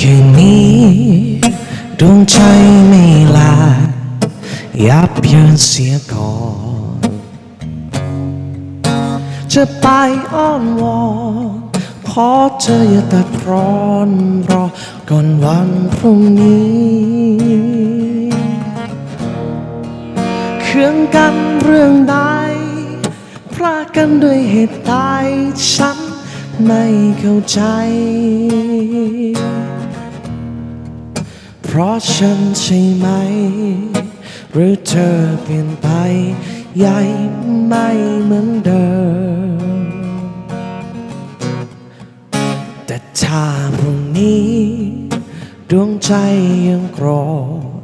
คืนนี้ดวงใจไม่ลา ยับเยินเสียก่อน จะไปอ้อนวอนขอเธออย่าตัดร้อนรอก่อนวันพรุ่งนี้เคืองกันเรื่องใดพรากกันด้วยเหตุใดฉันไม่เข้าใจ ราะฉันใช่ไหม หรือเธอเปลี่ยนไปใหญ่ไม่เหมือนเดิม แต่ถ้าพรุ่งนี้ ดวงใจยังโกร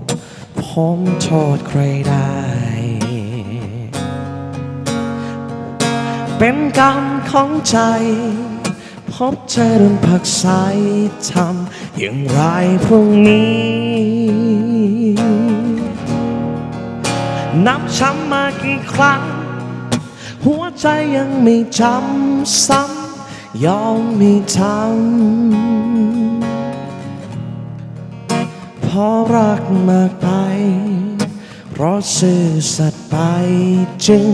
ธผมโทษใครได้ เป็นกรรมของใจ บเธอโดนผักใสทำอย่างไรพรุ่งนี้นับช้ำมากี่ครั้ง หัวใจยังไม่จำซ้ำยอมไม่ทำเพราะรักมากไป เพราะซื่อสัตย์ไปจึง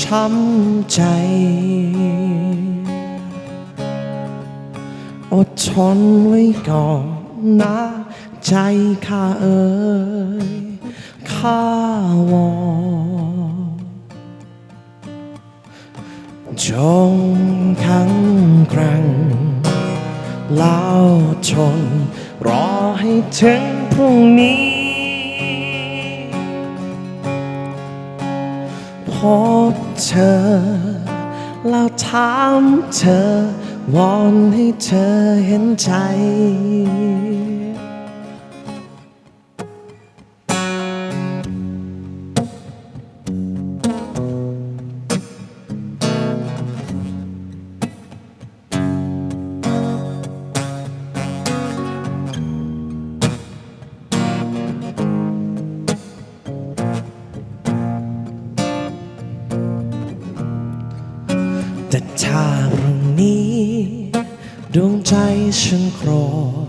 ช้ำใจ อดทนไว้ก่อนนะใจข้าเอ่ยข้าวอนจงขังแกร่งแล้วทนรอให้ถึงพรุ่งนี้ พบเธอ แล้วถามเธอ วอนให้เธอเห็นใจ แต่ถ้าพรุ่งนี้ ดวงใจฉันโกรธ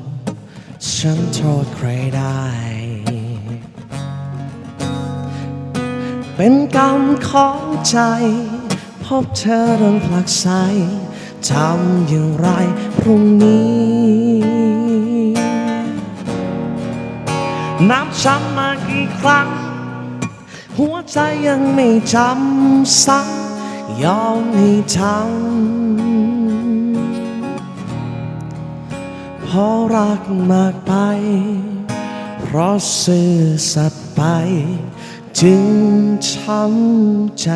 ฉันโทษใครได้ เป็นกรรมของใจ พบเธอโดนผลักไสทำอย่างไรพรุ่งนี้นับช้ำมากี่ครั้ง หัวใจยังไม่จำซ้ำยอมให้ทำ เพราะรักมากไป เพราะซื่อสัตย์ไป จึงช้ำใจ